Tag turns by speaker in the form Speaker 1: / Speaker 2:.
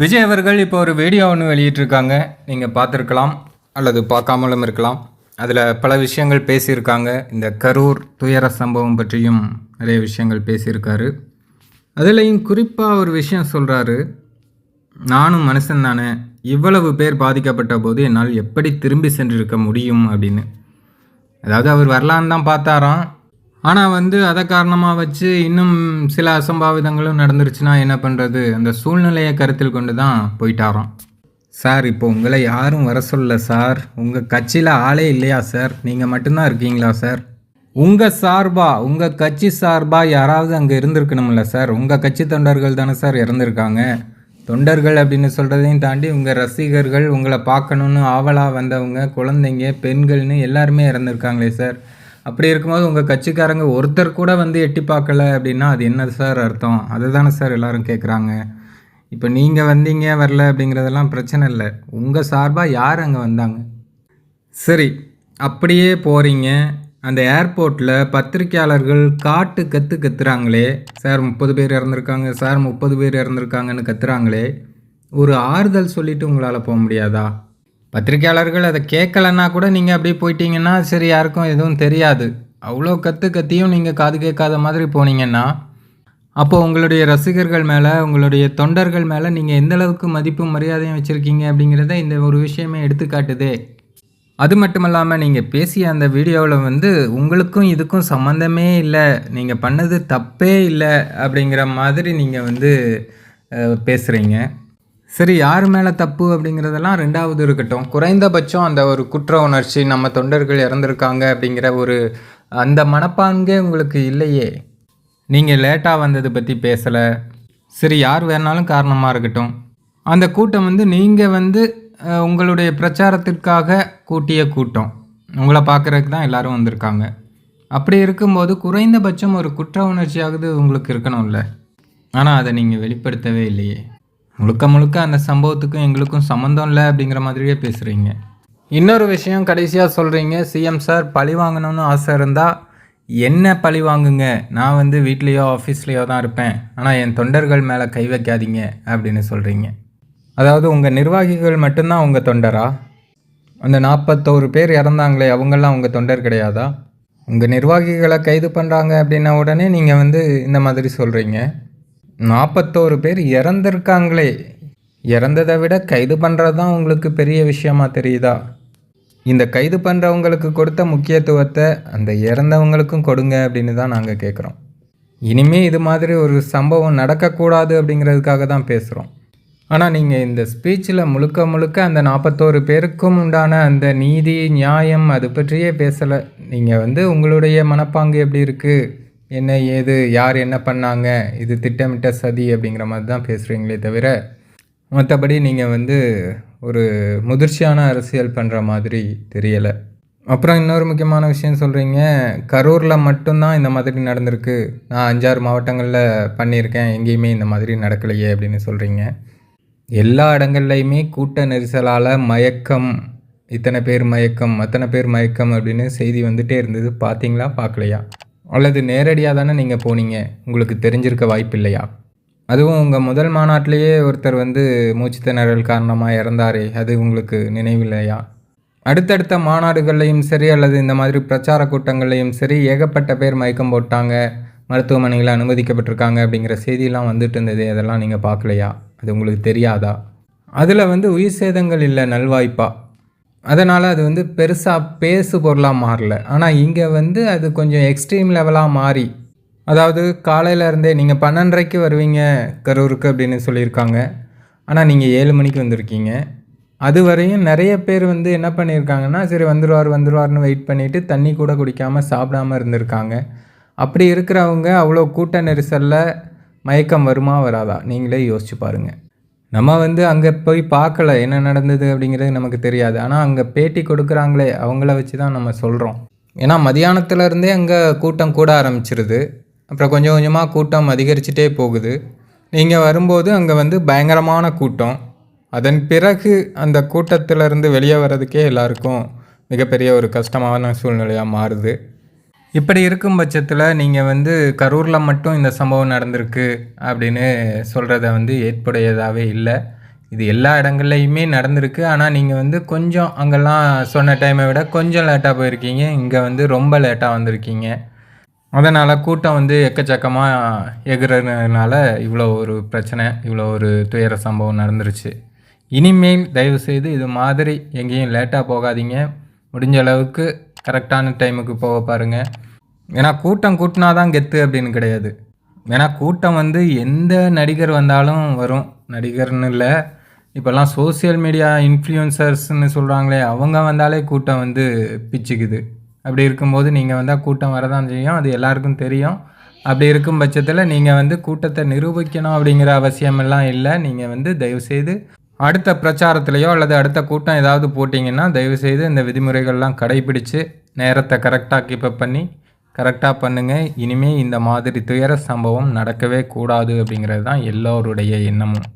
Speaker 1: விஜய் அவர்கள் இப்போ ஒரு வீடியோ ஒன்று வெளியிட்டிருக்காங்க. நீங்கள் பார்த்துருக்கலாம் அல்லது பார்க்காமலும் இருக்கலாம். அதில் பல விஷயங்கள் பேசியிருக்காங்க. இந்த கரூர் துயர சம்பவம் பற்றியும் நிறைய விஷயங்கள் பேசியிருக்காரு. அதுலேயும் குறிப்பாக ஒரு விஷயம் சொல்கிறாரு நானும் மனுஷன் தானே. இவ்வளவு பேர் பாதிக்கப்பட்ட போது என்னால் எப்படி திரும்பி சென்றிருக்க முடியும் அப்படின்னு. அதாவது அவர் வரலான்னு தான் பார்த்தாராம். ஆனால் வந்து அதை காரணமாக வச்சு இன்னும் சில அசம்பாவிதங்களும் நடந்துருச்சுன்னா என்ன பண்ணுறது அந்த சூழ்நிலையை கருத்தில் கொண்டு தான் போயிட்டாரோம். சார் இப்போ உங்களை யாரும் வர சொல்லல சார். உங்கள் கட்சியில் ஆளே இல்லையா சார்? நீங்கள் மட்டும்தான் இருக்கீங்களா சார்? உங்கள் சார்பாக உங்கள் கட்சி சார்பாக யாராவது அங்கே இருந்திருக்கணும்ல சார்? உங்கள் கட்சி தொண்டர்கள் தானே சார் இறந்துருக்காங்க. தொண்டர்கள் அப்படின்னு சொல்கிறதையும் தாண்டி உங்கள் ரசிகர்கள் உங்களை பார்க்கணுன்னு ஆவலாக வந்தவங்க குழந்தைங்க பெண்கள்னு எல்லாருமே இறந்துருக்காங்களே சார். அப்படி இருக்கும்போது உங்கள் கட்சிக்காரங்க ஒருத்தர் கூட வந்து எட்டி பார்க்கல அப்படின்னா அது என்ன சார் அர்த்தம்? அதை தானே சார் எல்லோரும் கேட்குறாங்க இப்போ நீங்கள் வந்தீங்க வரல அப்படிங்கிறதெல்லாம் பிரச்சனை இல்லை. உங்கள் சார்பாக யார் அங்கே வந்தாங்க? சரி அப்படியே போகிறீங்க அந்த ஏர்போர்ட்டில் பத்திரிக்கையாளர்கள் காட்டு கற்று கத்துறாங்களே. சார் முப்பது பேர் இறந்துருக்காங்க சார் முப்பது பேர் இறந்துருக்காங்கன்னு கத்துறாங்களே. ஒரு ஆறுதல் சொல்லிவிட்டு உங்களால் போக முடியாதா? பத்திரிக்கையாளர்கள் அதை கேட்கலன்னா கூட நீங்கள் அப்படியே போயிட்டீங்கன்னா சரி யாருக்கும் எதுவும் தெரியாது. அவ்வளோ கற்று கத்தியும் நீங்கள் காது கேட்காத மாதிரி போனீங்கன்னா அப்போது உங்களுடைய ரசிகர்கள் மேலே உங்களுடைய தொண்டர்கள் மேலே நீங்கள் எந்த அளவுக்கு மதிப்பும் மரியாதையும் வச்சுருக்கீங்க அப்படிங்கிறத இந்த ஒரு விஷயமே எடுத்துக்காட்டுதே. அது மட்டும் இல்லாமல் நீங்கள் பேசிய அந்த வீடியோவில் வந்து உங்களுக்கும் இதுக்கும் சம்மந்தமே இல்லை நீங்கள் பண்ணது தப்பே இல்லை அப்படிங்கிற மாதிரி நீங்கள் வந்து பேசுகிறீங்க சரி யார் மேலே தப்பு அப்படிங்கிறதெல்லாம் ரெண்டாவது இருக்கட்டும். குறைந்தபட்சம் அந்த ஒரு குற்ற உணர்ச்சி நம்ம தொண்டர்கள் இறந்துருக்காங்க அப்படிங்கிற ஒரு அந்த மனப்பான்கே உங்களுக்கு இல்லையே. நீங்கள் லேட்டாக வந்தது பற்றி பேசலை. சரி யார் வேணாலும் காரணமாக இருக்கட்டும். அந்த கூட்டம் வந்து நீங்கள் வந்து உங்களுடைய பிரச்சாரத்திற்காக கூட்டிய கூட்டம். உங்களை பார்க்குறதுக்கு தான் எல்லாரும் வந்திருக்காங்க. அப்படி இருக்கும்போது குறைந்தபட்சம் ஒரு குற்ற உணர்ச்சியாவது உங்களுக்கு இருக்கணும்ல. ஆனால் அதை நீங்கள் வெளிப்படுத்தவே இல்லையே. முழுக்க முழுக்க அந்த சம்பவத்துக்கும் எங்களுக்கும் சம்மந்தம் இல்லை அப்படிங்கிற மாதிரியே பேசுகிறீங்க இன்னொரு விஷயம் கடைசியாக சொல்கிறீங்க சிஎம் சார் பழி வாங்கணும்னு ஆசை இருந்தால் என்ன பழி வாங்குங்க? நான் வந்து வீட்லேயோ ஆஃபீஸ்லேயோ தான் இருப்பேன். ஆனால் என் தொண்டர்கள் மேலே கை வைக்காதீங்க அப்படின்னு சொல்கிறீங்க அதாவது உங்கள் நிர்வாகிகள் மட்டும்தான் உங்கள் தொண்டரா? அந்த நாற்பத்தோரு பேர் இறந்தாங்களே அவங்கெல்லாம் உங்கள் தொண்டர் கிடையாதா? உங்கள் நிர்வாகிகளை கைது பண்ணுறாங்க அப்படின்ன உடனே நீங்கள் வந்து இந்த மாதிரி சொல்கிறீங்க நாற்பத்தோரு பேர் இறந்துருக்காங்களே. இறந்ததை விட கைது பண்ணுறது தான் உங்களுக்கு பெரிய விஷயமா தெரியுதா? இந்த கைது பண்ணுறவங்களுக்கு கொடுத்த முக்கியத்துவத்தை அந்த இறந்தவங்களுக்கும் கொடுங்க அப்படின்னு தான் நாங்கள் கேட்குறோம் இனிமே இது மாதிரி ஒரு சம்பவம் நடக்கக்கூடாது அப்படிங்கிறதுக்காக தான் பேசுகிறோம் ஆனால் நீங்கள் இந்த ஸ்பீச்சில் முழுக்க முழுக்க அந்த நாற்பத்தோரு பேருக்கும் உண்டான அந்த நீதி நியாயம் அது பற்றியே பேசலை. நீங்கள் வந்து உங்களுடைய மனப்பாங்கு எப்படி இருக்குது என்ன ஏது யார் என்ன பண்ணாங்க இது திட்டமிட்ட சதி அப்படிங்கிற மாதிரி தான் பேசுகிறீங்களே தவிர மற்றபடி நீங்கள் வந்து ஒரு முதிர்ச்சியான அரசியல் பண்ணுற மாதிரி தெரியலை. அப்புறம் இன்னொரு முக்கியமான விஷயம் சொல்கிறீங்க கரூரில் மட்டும்தான் இந்த மாதிரி நடந்திருக்கு. நான் அஞ்சாறு மாவட்டங்களில் பண்ணியிருக்கேன் எங்கேயுமே இந்த மாதிரி நடக்கலையே அப்படின்னு சொல்கிறீங்க எல்லா இடங்கள்லையுமே கூட்ட நெரிசலால் மயக்கம் இத்தனை பேர் மயக்கம் அத்தனை பேர் மயக்கம் அப்படின்னு செய்தி வந்துகிட்டே இருந்தது. பார்த்தீங்களா பார்க்கலையா அல்லது நேரடியாக தானே நீங்கள் போனீங்க? உங்களுக்கு தெரிஞ்சிருக்க வாய்ப்பு இல்லையா? அதுவும் உங்கள் முதல் மாநாட்டிலேயே ஒருத்தர் வந்து மூச்சு திணறல் காரணமாக இறந்தாரே அது உங்களுக்கு நினைவில்லையா அடுத்தடுத்த மாநாடுகள்லையும் சரி அல்லது இந்த மாதிரி பிரச்சார கூட்டங்கள்லையும் சரி ஏகப்பட்ட பேர் மயக்கம் போட்டாங்க மருத்துவமனையில் அனுமதிக்கப்பட்டிருக்காங்க அப்படிங்கிற செய்தியெல்லாம் வந்துட்டு இருந்தது. அதெல்லாம் நீங்கள் பார்க்கலையா? அது உங்களுக்கு தெரியாதா? அதில் வந்து உயிர் சேதங்கள் இல்லை நல்வாய்ப்பா. அதனால் அது வந்து பெருசாக பேசு பொருளாக மாறல. ஆனால் இங்கே வந்து அது கொஞ்சம் எக்ஸ்ட்ரீம் லெவலாக மாறி. அதாவது காலையிலேருந்தே நீங்கள் பன்னெண்டரைக்கு வருவீங்க கரூருக்கு அப்படின்னு சொல்லியிருக்காங்க. ஆனால் நீங்கள் ஏழு மணிக்கு வந்திருக்கீங்க. அது வரையும் நிறைய பேர் வந்து என்ன பண்ணியிருக்காங்கன்னா சரி வந்துடுவார் வந்துடுவார்னு வெயிட் பண்ணிவிட்டு தண்ணி கூட குடிக்காமல் சாப்பிடாம இருந்திருக்காங்க. அப்படி இருக்கிறவங்க அவ்வளோ கூட்ட நெரிசலில் மயக்கம் வருமா வராதா? நீங்களே யோசிச்சு பாருங்கள் நம்ம வந்து அங்கே போய் பார்க்கல என்ன நடந்தது அப்படிங்கிறது நமக்கு தெரியாது. ஆனால் அங்கே பேட்டி கொடுக்குறாங்களே அவங்கள வச்சு தான் நம்ம சொல்கிறோம் ஏன்னா மதியானத்துலேருந்தே அங்கே கூட்டம் கூட ஆரம்பிச்சிருது. அப்புறம் கொஞ்சம் கொஞ்சமாக கூட்டம் அதிகரிச்சுட்டே போகுது. நீங்கள் வரும்போது அங்கே வந்து பயங்கரமான கூட்டம். அதன் பிறகு அந்த கூட்டத்திலிருந்து வெளியே வர்றதுக்கே எல்லாருக்கும் மிகப்பெரிய ஒரு கஷ்டமான சூழ்நிலையாக மாறுது. இப்படி இருக்கும் பட்சத்தில் நீங்கள் வந்து கரூரில் மட்டும் இந்த சம்பவம் நடந்திருக்கு அப்படின்னு சொல்கிறத வந்து ஏற்புடையதாகவே இல்லை. இது எல்லா இடங்கள்லையுமே நடந்திருக்கு. ஆனால் நீங்கள் வந்து கொஞ்சம் அங்கெல்லாம் சொன்ன டைமை விட கொஞ்சம் லேட்டாக போயிருக்கீங்க. இங்கே வந்து ரொம்ப லேட்டாக வந்திருக்கீங்க. அதனால் கூட்டம் வந்து எக்கச்சக்கமாக எகுறதுனால இவ்வளோ ஒரு பிரச்சனை இவ்வளோ ஒரு துயர சம்பவம் நடந்துருச்சு. இனிமேல் தயவுசெய்து இது மாதிரி எங்கேயும் லேட்டாக போகாதீங்க. முடிஞ்ச அளவுக்கு கரெக்டான டைமுக்கு போக பாருங்கள் ஏன்னா கூட்டம் கூட்டினா தான் கெத்து அப்படின்னு கிடையாது. ஏன்னா கூட்டம் வந்து எந்த நடிகர் வந்தாலும் வரும். நடிகர்னு இல்லை. இப்போல்லாம் சோஷியல் மீடியா இன்ஃப்ளூயன்சர்ஸ்னு சொல்கிறாங்களே அவங்க வந்தாலே கூட்டம் வந்து பிச்சுக்குது. அப்படி இருக்கும்போது நீங்கள் வந்தால் கூட்டம் வரதான் செய்யும். அது எல்லாருக்கும் தெரியும். அப்படி இருக்கும் பட்சத்தில் நீங்கள் வந்து கூட்டத்தை நிரூபிக்கணும் அப்படிங்கிற அவசியமெல்லாம் இல்லை. நீங்கள் வந்து தயவுசெய்து அடுத்த பிரச்சாரத்திலையோ அல்லது அடுத்த கூட்டம் ஏதாவது போட்டிங்கன்னா தயவுசெய்து இந்த விதிமுறைகள்லாம் கடைபிடித்து நேரத்தை கரெக்டாக கீப்பப் பண்ணி கரெக்டாக பண்ணுங்கள் இனிமேல் இந்த மாதிரி துயர சம்பவம் நடக்கவே கூடாது அப்படிங்கிறது தான் எல்லோருடைய எண்ணமும்.